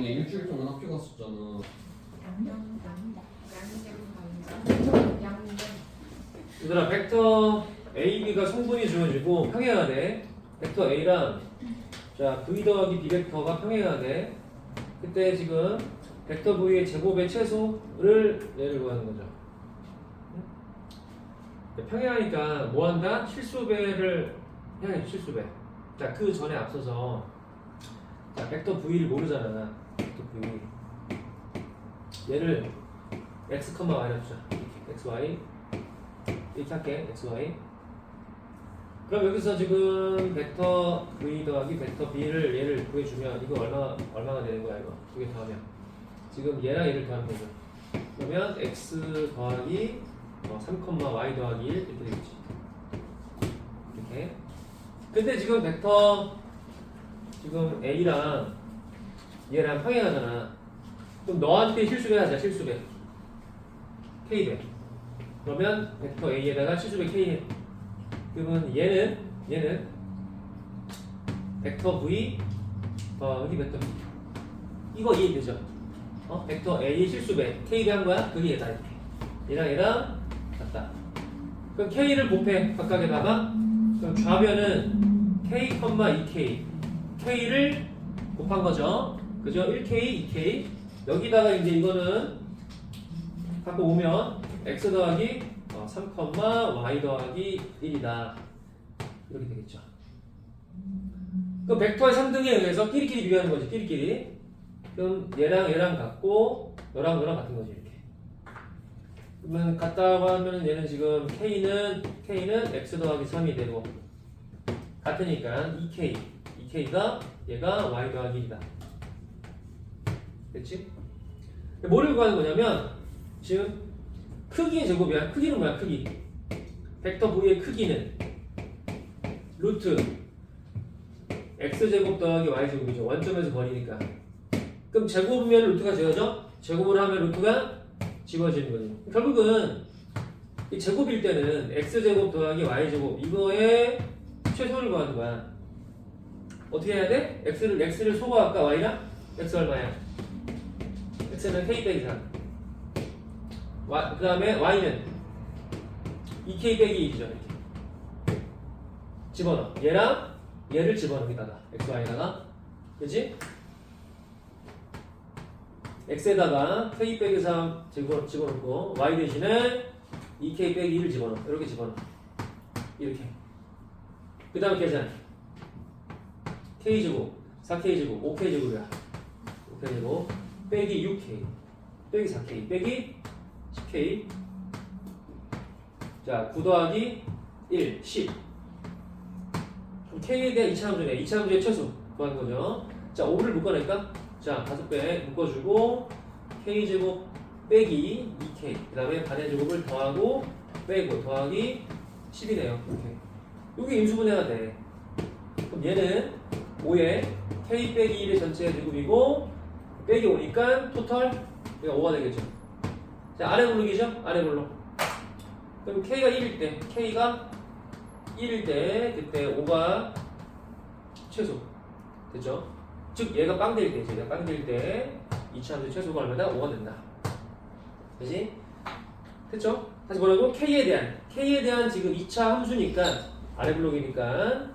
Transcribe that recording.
근데 일주일 동안 학교 갔었잖아. 양양 양양 얘들아 벡터 A, B가 성분이 주어지고 평행해야 돼. 벡터 A랑 자 V 더하기 B 벡터가 평행해야 돼. 그때 지금 벡터 V의 제곱의 최소를 얘를 구하는 거죠. 응? 평행하니까 뭐 한다? 실수배를 해야지 실수배. 자 그 전에 앞서서 자 벡터 V를 모르잖아. V. 얘를 x, y라 주자. x, y 이렇게 할게. xy 그럼 여기서 지금 벡터 v 더하기 벡터 b를 얘를 구해주면 이거 얼마 얼마가 되는 거야 이거? 두 개 더하면. 지금 얘랑 얘를 더하면 되죠. 그러면 x 더하기 어, 3, y 더하기 1 이렇게 되겠지. 이렇게. 근데 지금 벡터 지금 a랑 얘랑 평행하잖아. 그럼 너한테 실수배 하자 실수배 k배 그러면 벡터 A에다가 실수배 K 그러면 얘는 얘는 벡터 V 더하기 벡터 B. 이거 이해되죠? 어? 벡터 A 실수배. K배 한 거야? 그게 얘다 이렇게. 얘랑 얘랑 같다. 그럼 K를 곱해. 각각에다가 그럼 좌변은 K, 2K K를 곱한 거죠 그죠? 1K, 2K 여기다가 이제 이거는 갖고 오면 x 더하기 어, 3, y 더하기 1이다. 이렇게 되겠죠. 그럼 벡터의 3등에 의해서 끼리끼리 비교하는 거지, 끼리끼리. 그럼 얘랑 얘랑 같고, 너랑 너랑 같은 거지, 이렇게. 그러면 같다고 하면 얘는 지금 k는, k는 x 더하기 3이 되고, 같으니까 2k, 2k가 얘가 y 더하기 1이다. 됐지? 뭐를 구하는 거냐면, 지금 크기의 제곱이야. 크기는 뭐야? 크기. 벡터 V의 크기는 루트 x 제곱 더하기 y 제곱이죠. 원점에서 버리니까. 그럼 제곱이면 루트가 지워져? 제곱을 하면 루트가 지워지는 거죠. 결국은 이 제곱일 때는 x 제곱 더하기 y 제곱 이거의 최소를 구하는 거야. 어떻게 해야 돼? x를 x를 소거할까 y랑 x 얼마야? X는 k 빼기 3. 그 다음에 y는 2k 빼기 1이죠 이렇게 집어넣어. 얘랑 얘를 집어넣어 여기다가. Xy에다가. 그지? x에다가 k 빼기 3 집어, 집어넣고 y 대신에 2k 빼기 1을 집어넣어. 이렇게 집어넣어. 이렇게. 그 다음에 계산. K제곱 4k제곱 5k제곱이야. 5k제곱 빼기 6k 빼기 4k 빼기 10k 자 9 더하기 1 10 그럼 k에 대한 2차 함수네. 2차 함수의 최소 구하는 거죠. 자 5를 묶어낼까? 자 5배 묶어주고 k제곱 빼기 2k 그 다음에 반의 제곱을 더하고 빼고 더하기 10이네요. 이렇게. 여기 임수분해가 돼. 그럼 얘는 5에 k 빼기 1의 전체 제곱이고 빼기 5니까 토탈 얘가 5가 되겠죠 자, 아래 블록이죠? 아래 블록. 그럼 K가 1일 때, K가 1일 때, 그때 5가 최소. 됐죠? 즉, 얘가 빵될 때, 제가 빵될 때, 2차 함수 최소가 얼마다? 5가 된다. 그지? 됐죠? 다시 뭐라고? K에 대한, K에 대한 지금 2차 함수니까, 아래 블록이니까,